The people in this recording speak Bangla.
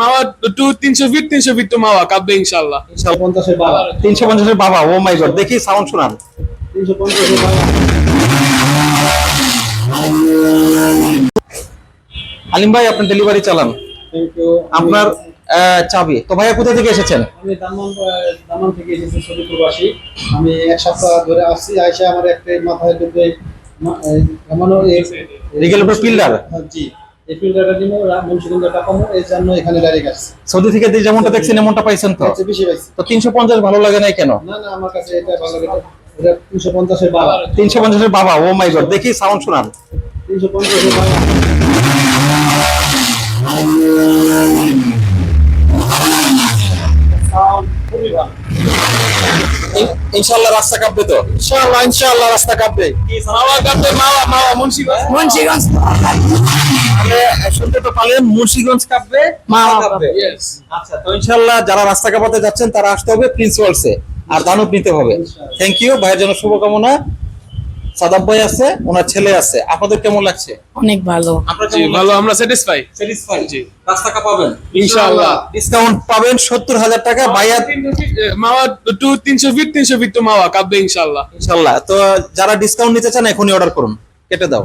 মাওয়া টু তিনশো ফিট তিনশো ফিট তো মাওয়া কাব্যে ইনশাল্লাহ। পঞ্চাশের বাবা। তিনশো পঞ্চাশের বাবা ও মাই গড দেখি সাউন্ড শোনান। তিনশো পঞ্চাশের বাবা আলিম ভাই আপনি ডেলিভারি চালান। আপনার চাবি। তো ভাইয়া কোথা থেকে এসেছেন? আমি দামান দামান থেকে এসেছি সৌদি প্রবাসী আমি এক সপ্তাহ ধরে আসছি আইসা আমার একটা মাথায় এমনও রিগেল পিল্লার হ্যাঁ, জি। এই ফিল্টারটা নিব মুন্সিগঞ্জটা কমো এই জন্য এখানে ডাইরেক্ট সৌদি থেকে যেমনটা দেখছেন এমনটা পাইছেন তো? বেশি তো তিনশো পঞ্চাশ ভালো লাগে নাই কেন? না না আমার কাছে এটা ভালো লাগে তিনশো পঞ্চাশের বাবা। তিনশো পঞ্চাশের বাবা ও মাই গড দেখি সাউন্ড শোনান। তিনশো পঞ্চাশের বাবা। খুবই ভালো। রাস্তা কাঁপবে তো? ইনশাআল্লাহ ইনশাআল্লাহ রাস্তা কাঁপবে। মাওয়া মাওয়া মুন্সিগঞ্জ? মুন্সিগঞ্জ শুনতে তো পারলেন মুন্সিগঞ্জ কাঁপবে মা কাঁপবে। আচ্ছা তো যারা রাস্তা কাঁপাতে যাচ্ছেন তারা আসতে হবে প্রিন্স ওয়ার্ল্ডসে আর দানব নিতে হবে। থ্যাংক ইউ ভাইয়ের জন্য শুভকামনা। সাদাব ভাই আছে ওনার ছেলে আছে। আপনাদের কেমন লাগছে? অনেক ভালো। জি ভালো আমরা স্যাটিসফাই স্যাটিসফাই জি। ইনশাআল্লাহ। ডিসকাউন্ট পাবেন সত্তর হাজার টাকা ভাইয়া মাওয়া টু তিনশো ফিট তিনশো ফিট তো মাওয়া কাব্যে ইনশাল্লাহ ইনশাল্লাহ তো যারা ডিসকাউন্ট নিতে চান এখনই অর্ডার করুন। কেটে দাও।